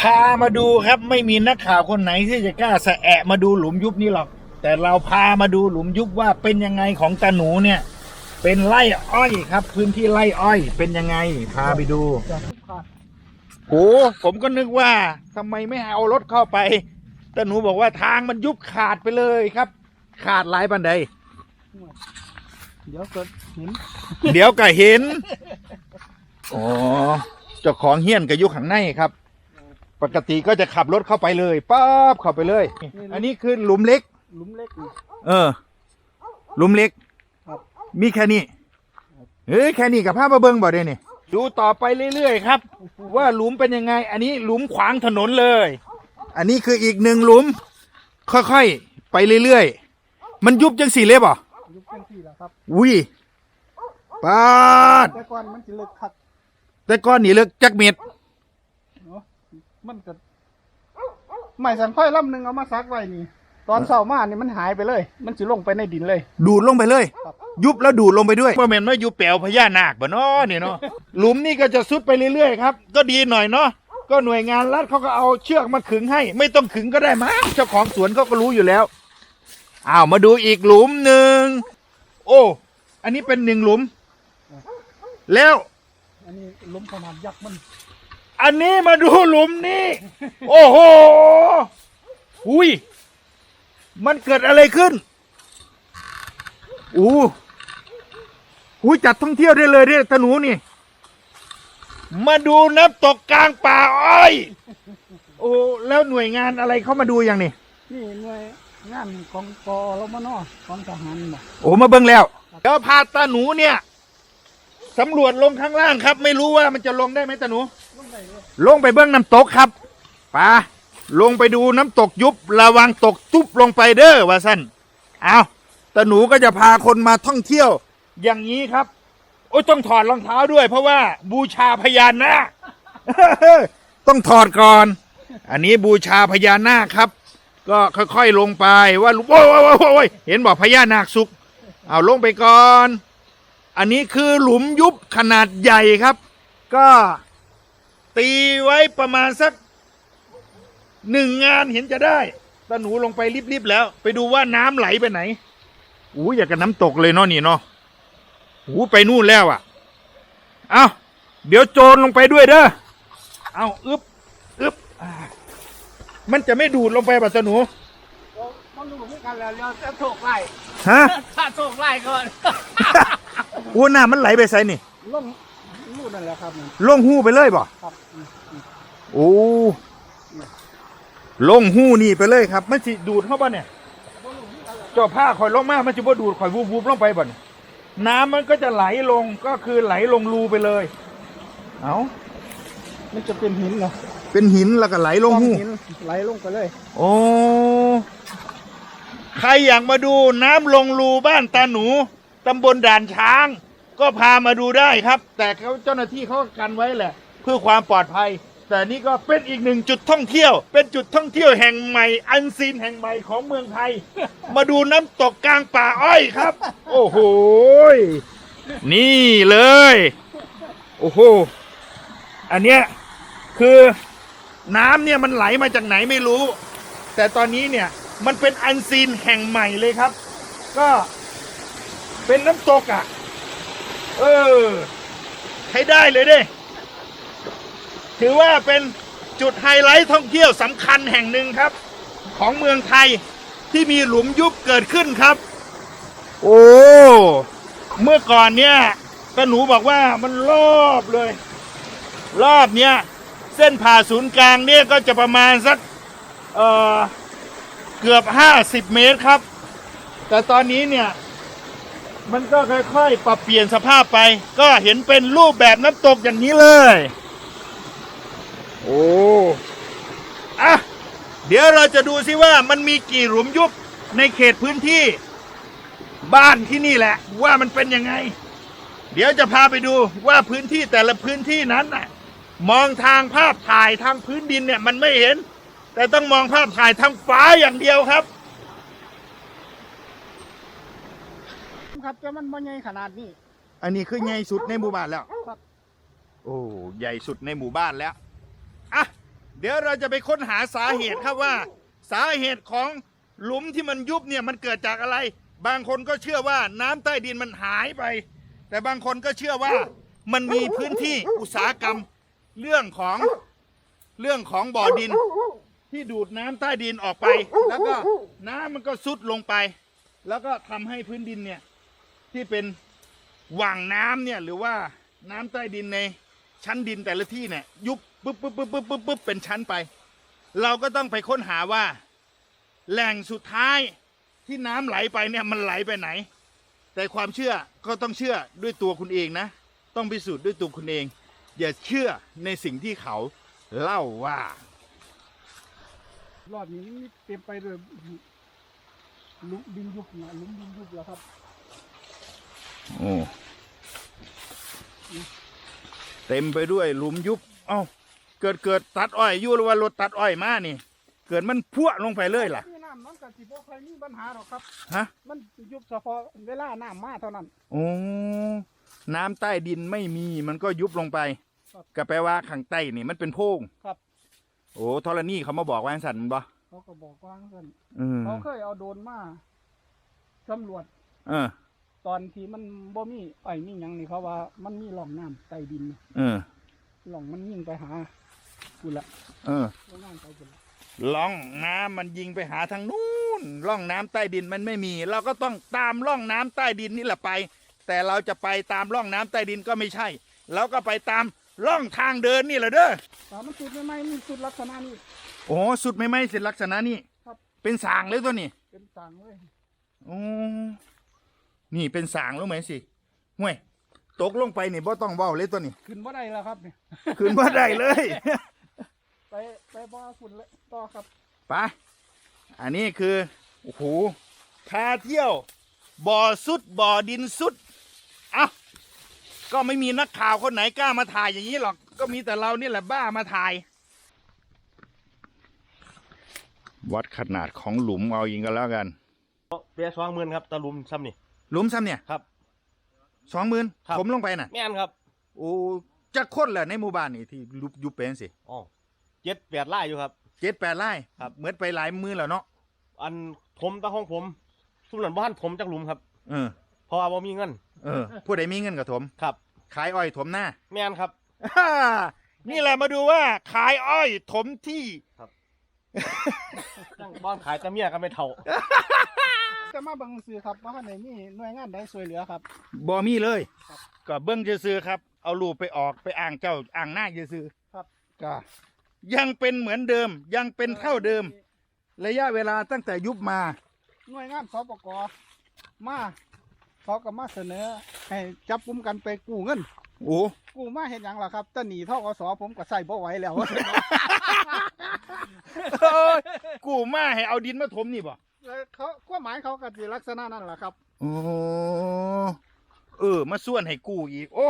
พามาดูครับไม่มีนักข่าวคนไหนที่จะกล้าสะแอะมาดูหลุมยุบนี้หรอก แต่เราพามาดูหลุมยุบว่าเป็นยังไงของตาหนูเนี่ย เป็นไร่อ้อยครับ พื้นที่ไร่อ้อย เป็นยังไง พาไปดูโอ้ผมก็นึกว่าทำไมไม่เอารถเข้าไปตาหนูบอกว่าทางมันยุบขาดไปเลยครับ ขาดหลายบันไดเดี๋ยวเกิดหินเดี๋ยวก็เห็นอ๋อเจ้าของเฮี้ยนก็อยู่ข้างในครับ ปกติก็จะขับรถเข้าไปเลยป๊บเข้าไปเลย อันนี้คือหลุมเล็ก หลุมเล็กนี่ เออ หลุมเล็กครับ มีแค่นี้เฮ้ยแค่นี้กับภาพมาเบิ้งบ่ได้นี่ดูต่อไปเรื่อยๆครับ ว่าหลุมเป็นยังไง อันนี้หลุมขวางถนนเลย อันนี้คืออีกหนึ่งหลุม ค่อยๆ ไปเรื่อยๆ มันยุบจังสี่เล็บอะยุคจังที่แล้วครับ อุ้ยปาดแต่ก่อนมันสิเลิกคักแต่ก้อนนี่เลิกจักเม็ดเนาะ มันก็ไม่สันค่อยลำหนึ่งเอามาซักไว้นี่ ตอนเสาร์มานี่มันหายไปเลย มันสิลงไปในดินเลย ดูดลงไปเลยครับยุบแล้วดูดลงไปด้วยว่าแม่นว่าอยู่แปลวพญานาคบ่เนาะเนี่ยเนาะหลุมนี่ก็จะซุดไปเรื่อยๆครับ ก็ดีหน่อยเนาะก็หน่วยงานรัฐเขาก็เอาเชือกมาขึงให้ ไม่ต้องขึงก็ได้มั้งเจ้าของสวนเขาก็รู้อยู่แล้วอ้าวมาดูอีกหลุมหนึ่งโอ้อันนี้เป็นหนึ่งหลุม แล้ว อันนี้หลุมขนาดยักษ์มัน อันนี้มาดูหลุมนี้ โอ้โหอุ้ย มันเกิดอะไรขึ้นอู้หูจัดท่องเที่ยวได้เลยเนี่ยตาหนูนี่ มาดูน้ำตกกลางป่าอ้อยโอ้แล้วหน่วยงานอะไรเข้ามาดูอย่างนี้นี่หน่วยงานของกอรมนของทหารบ่โอ้มาเบิ่งแล้วแล้วพาตาหนูเนี่ยสำรวจลงข้างล่างครับ ไม่รู้ว่ามันจะลงได้ไหมตาหนู ลงไปเบื้องน้ำตกครับป่าลงไปดูน้ำตกยุบระวังตกตุ๊บลงไปเด้อว่าสั้นเอาตาหนูก็จะพาคนมาท่องเที่ยว อย่างนี้ครับ โอ้ยต้องถอดรองเท้าด้วย เพราะว่าบูชาพญานาคต้องถอดก่อน อันนี้บูชาพญานาคครับ ก็ค่อยๆลงไปว่าโอ้ยโอ้ยโอ้ยโอ้ยเห็นบอกพญานาคสุก เอาลงไปก่อน อันนี้คือหลุมยุบขนาดใหญ่ครับ ก็ ตีไว้ประมาณสักหนึ่งงานเห็นจะได้ตาหนูลงไปรีบๆแล้ว ไปดูว่าน้ำไหลไปไหนอู้อยากกับน้ำตกเลยเนาะนี่เนาะอู้ไปนู่นแล้วอะ เอาเดี๋ยวโจรลงไปด้วยเด้อเอาอึบอึบอ่ามันจะไม่ดูดลงไปแบบตาหนูมันรู้เหมือนกันแล้วเราจะโถกไล่ฮะถ้าโถกไล่ก่อนอู้น้ำมันไหลไปใส่นี่ลง รูนั่นแหละครับนี่ลงหูไปเลยบ่ครับอืมอืมโอ้ลงหูนี่ไปเลยครับมันสิดูดเข้าป่ะเนี่ยเจ้าผ้าคอยลงมามันจะบ่ดูดคอยวูบๆลงไปบ่เนี่ยน้ำมันก็จะไหลลงก็คือไหลลงรูไปเลย เอามันจะเป็นหินเหรอเป็นหินแล้วก็ไหลลงหูหินไหลลงไปเลย โอ้ใครอยากมาดูน้ำลงรูบ้านตาหนูตำบลด่านช้าง ก็พามาดูได้ครับ แต่เขาเจ้าหน้าที่เขาก็กันไว้แหละ เพื่อความปลอดภัย แต่นี่ก็เป็นอีกหนึ่งจุดท่องเที่ยว เป็นจุดท่องเที่ยวแห่งใหม่ อันซีนแห่งใหม่ของเมืองไทย มาดูน้ำตกกลางป่าอ้อยครับ โอ้โหยนี่เลย โอ้โหอันเนี้ยคือน้ำเนี่ยมันไหลมาจากไหนไม่รู้ แต่ตอนนี้เนี่ยมันเป็นอันซีนแห่งใหม่เลยครับ ก็เป็นน้ำตกอะ่ะ เออ ใช้ได้เลยเด้ถือว่าเป็นจุดไฮไลท์ท่องเที่ยวสำคัญแห่งหนึ่งครับ ของเมืองไทยที่มีหลุมยุบเกิดขึ้นครับ โอ้ เมื่อก่อนเนี่ยก็หนูบอกว่ามันรอบเลย รอบเนี้ยเส้นผ่าศูนย์กลางเนี่ยก็จะประมาณสักเอ่อเกือบห้าสิบเมตรครับ แต่ตอนนี้เนี่ย มันก็ค่อยๆ ปรับเปลี่ยนสภาพไป ก็เห็นเป็นรูปแบบน้ำตกอย่างนี้เลย โอ้อะเดี๋ยวเราจะดูซิว่ามันมีกี่หลุมยุบในเขตพื้นที่ บ้านที่นี่แหละ ว่ามันเป็นยังไง เดี๋ยวจะพาไปดูว่าพื้นที่แต่ละพื้นที่นั้นน่ะ มองทางภาพถ่ายทางพื้นดินเนี่ยมันไม่เห็น แต่ต้องมองภาพถ่ายทางฟ้าอย่างเดียวครับ ครับแต่มันบ่ใหญ่ขนาดนี้ อันนี้คือใหญ่สุดในหมู่บ้านแล้วครับ โอ้ใหญ่สุดในหมู่บ้านแล้วอะเดี๋ยวเราจะไปค้นหาสาเหตุครับว่า สาเหตุของหลุมที่มันยุบเนี่ยมันเกิดจากอะไร บางคนก็เชื่อว่าน้ำใต้ดินมันหายไป แต่บางคนก็เชื่อว่ามันมีพื้นที่อุตสาหกรรมเรื่องของเรื่องของบ่อดิน ที่ดูดน้ำใต้ดินออกไป แล้วก็น้ำมันก็ซุดลงไป แล้วก็ทำให้พื้นดินเนี่ย ที่เป็นหว่างน้ำเนี่ยหรือว่าน้ำใต้ดินในชั้นดินแต่ละที่เนี่ยยุบปุ๊บปุ๊บปุ๊บปุ๊บปุ๊บปุ๊บเป็นชั้นไป เราก็ต้องไปค้นหาว่า แหล่งสุดท้ายที่น้ำไหลไปเนี่ยมันไหลไปไหน แต่ความเชื่อก็ต้องเชื่อด้วยตัวคุณเองนะ ต้องพิสูจน์ด้วยตัวคุณเอง อย่าเชื่อในสิ่งที่เขาเล่าว่า รอบนี้เต็มไปด้วยลุมดินยุบนะลุมดินยุบแล้วครับ โอ้เต็มไปด้วยหลุมยุบ เอ้า เกิดเกิดตัดอ้อยอยู่หรือว่ารถตัดอ้อยมานี่ เกิดมันพัวลงไปเลยล่ะ ที่น้ำมันกับสิบ่ใครมีปัญหาหรอกครับ ฮะ มันยุบเฉพาะเวลาน้ำมาเท่านั้น โอ้น้ำใต้ดินไม่มีมันก็ยุบลงไป ครับก็แปลว่าข้างใต้นี่มันเป็นโพรงครับ โอ้ธรณีเขามาบอกว่าจังสันบ่เขาก็บอกว่ากันอืมเขาเคยเอาโดรนมาสำรวจ เออ ตอนที่มันบ่มีไอ้มีหยังนี่เขาว่ามันมีหล่องน้ำใต้ดินเออหล่องมันยิ่งไปหากูละเออลงน้ำไปกูละล่องน้ำมันยิงไปหาทางนู้นล่องน้ำใต้ดินมันไม่มี เราก็ต้องตามล่องน้ำใต้ดินนี่แหละไป แต่เราจะไปตามล่องน้ำใต้ดินก็ไม่ใช่เราก็ไปตามล่องทางเดินนี่แหละเด้อแต่มันสุดไม่ไหมมันสุดลักษณะนี้โอ้สุดไม่ไม่เสร็จลักษณะนี้ครับเป็นสางเลยตัวนี้เป็นต่างเลยโอ้ นี่เป็นสางแล้วไหมสิห่วยตกลงไปนี่บ่ต้องเว้าเลยตัวนี้ ขึ้นบ่ได้แล้วครับเนี่ยขึ้นบ่ได้เลย ไปไปบ่อฝุ่นเลยต่อครับไปอันนี้คือ โอ้โหพาเที่ยว บ่อสุด บ่อดินสุด เอ้า ก็ไม่มีนักข่าวคนไหนกล้ามาถ่ายอย่างนี้หรอก ก็มีแต่เรานี่แหละบ้ามาถ่าย วัดขนาดของหลุมเอายิงกันแล้วกัน เปียสองหมื่นครับตะลุมซ้ำนี่ หลุมซ้ำเนี่ยครับ สองหมื่นครับ ผมลงไปน่ะ แม่นครับโอ้จะคนแหละในหมู่บ้านนี่ที่ยุบยุบเป็นสิอ๋อเจ็ดแปดไร่อยู่ครับ เจ็ดแปดไร่ครับ เหมือนไปหลายมือแล้วเนาะอันผมตะห้องผมทุกหลันบ้านผมจากหลุมครับ เออ เพราะว่าบ่มีเงินเออ ผู้ใดมีเงินกับถม ครับ ขายอ้อยถมหน้า แม่นครับฮ่านี่แหละมาดูว่าขายอ้อยถมที่จังบ้านขายแตะเมียก็ไม่เท่า จะมาเบังซื้อครับว่าไหนมีหน่วยงานใดช่วยเหลือครับ บ่มีเลย ครับก็เบิ้งจะซื้อๆครับ เอารูปไปออกไปอ่างเจ้าอ่างหน้าจะซื้อๆครับ ก็ยังเป็นเหมือนเดิมยังเป็นเท่าเดิม ระยะเวลาตั้งแต่ยุบมา หน่วยงานสปกมาเขาก็มาเสนอ ให้จับกุมกันไปกู้เงิน โอ้กู้มาเห็นอย่างล่ะครับแตะหนีเท่ากสผมก็ใส่บ่ไหวแล้ว เอ้ยกูมาให้เอาดินมาถมนี่บ่ เขาความหมายเขาก็สิลักษณะนั่นแหละครับ โอ้เออ มาส่วนให้กูอีก โอ้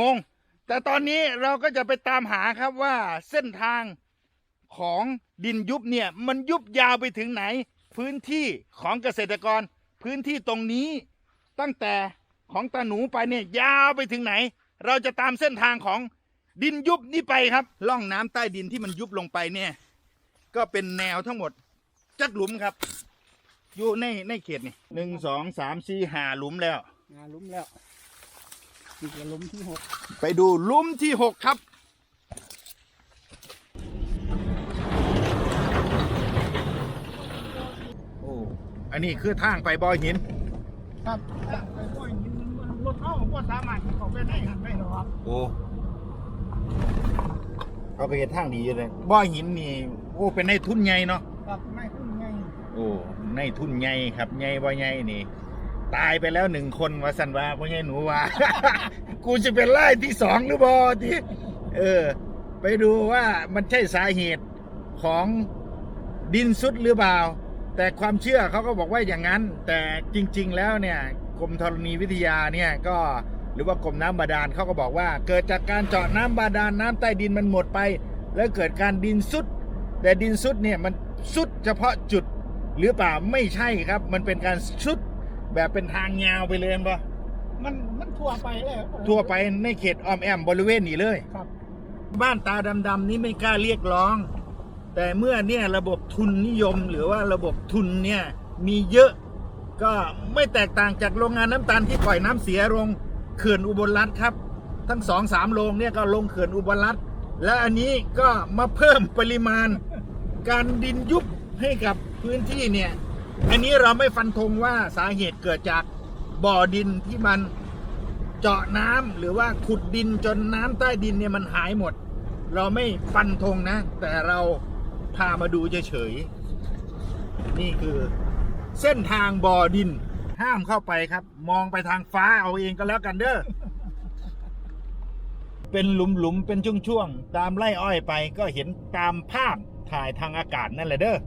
งง แต่ตอนนี้เราก็จะไปตามหาครับว่าเส้นทางของดินยุบเนี่ย มันยุบยาวไปถึงไหน พื้นที่ของเกษตรกร พื้นที่ตรงนี้ตั้งแต่ของตาหนูไปเนี่ยยาวไปถึงไหน เราจะตามเส้นทางของดินยุบนี่ไปครับล่องน้ำใต้ดินที่มันยุบลงไปเนี่ย ก็เป็นแนวทั้งหมดจักหลุมครับ อยู่ในในเขตนี่หนึ่งสองสามสี่ห้าหลุมแล้ว งานลุ้มแล้วนี่ก็ลุ้มที่หกไปดูหลุมที่หกครับ โอ้อันนี้คือทางไปบ่อหิน ครับไปบ่อยหินมันรถเข้าก็สามารถเข้าไปได้หันได้หรอกครับโอ้เขาไปเห็นทางดีอยู่เลยบ่อหินนี่โอ้เป็นในทุนใหญ่เนาะครับไม่ขึ้นไง โอ้ในทุนใหญ่ครับใหญ่บ่ใหญ่นี่ ตายไปแล้วหนึ่งคนว่าสันว่าพ่อใหญ่หนูว่า กูจะเป็นไล่ที่สองหรือบ่ที่เออ ไปดูว่ามันใช่สาเหตุของดินสุดหรือเปล่า แต่ความเชื่อเขาก็บอกว่าอย่างนั้น แต่จริง ๆ แล้วเนี่ยกรมธรณีวิทยาเนี่ยก็หรือว่ากรมน้ำบาดาลเขาก็บอกว่า เกิดจากการเจาะน้ำบาดาลน้ำใต้ดินมันหมดไป แล้วเกิดการดินสุด แต่ดินสุดเนี่ยมันสุดเฉพาะจุด หรือเปล่าไม่ใช่ครับ มันเป็นการสุดแบบเป็นทางยาวไปเลยปะมันมันทั่วไปเลยทั่วไปในเขตออมแอมบริเวณนี้เลยครับ บ้านตาดำๆนี้ไม่กล้าเรียกร้อง แต่เมื่อเนี่ยระบบทุนนิยมหรือว่าระบบทุนเนี่ยมีเยอะก็ไม่แตกต่างจากโรงงานน้ำตาลที่ปล่อยน้ำเสียลงเขื่อนอุบลรัฐครับ ทั้งสองสามโรงเนี่ยก็ลงเขื่อนอุบลรัฐและอันนี้ก็มาเพิ่มปริมาณการดินยุบให้กับ พื้นที่เนี่ย อันนี้เราไม่ฟันธงว่าสาเหตุเกิดจากบ่อดินที่มันเจาะน้ำหรือว่าขุดดินจนน้ำใต้ดินเนี่ยมันหายหมด เราไม่ฟันธงนะ แต่เราพามาดูเฉยๆนี่คือเส้นทางบ่อดินห้ามเข้าไปครับ มองไปทางฟ้าเอาเองก็แล้วกันเด้อเป็นหลุมๆเป็นช่วงๆตามไร่อ้อยไปก็เห็นตามภาพถ่ายทางอากาศนั่นแหละเด้อ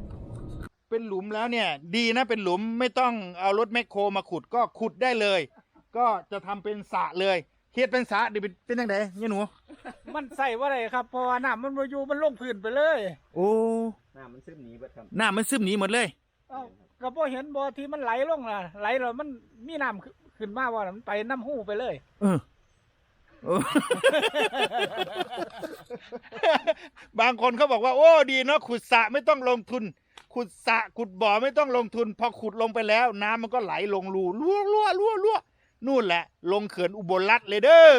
เป็นหลุมแล้วเนี่ย ดีนะเป็นหลุมไม่ต้องเอารถแมคโครมาขุดก็ขุดได้เลย ก็จะทำเป็นสระเลยเฮ็ดเป็นสระดิเป็นเป็นยังไงเนี่ยหนู มันใส่ว่าไรครับเพราะว่าน้ำมันบ่อยู่มันลงพื้นไปเลยโอ้น้ำมันซึมหนีเบิดครับหน้ามันซึมหนีหมดเลย เอ้าก็บ่เห็นบ่ที่มันไหลลงล่ะ ไหลแล้วมันมีน้ำขึ้นขึ้นมาว่ามันไปน้ำหูไปเลย เออเออ บางคนเขาบอกว่า โอ้ดีเนาะขุดสระไม่ต้องลงทุน ขุดสระขุดบ่อไม่ต้องลงทุน พอขุดลงไปแล้ว น้ำมันก็ไหลลงรูรั่วรั่วรั่วรั่วนู่นแหละ ลงเขื่อนอุบลรัตเลยเด้อ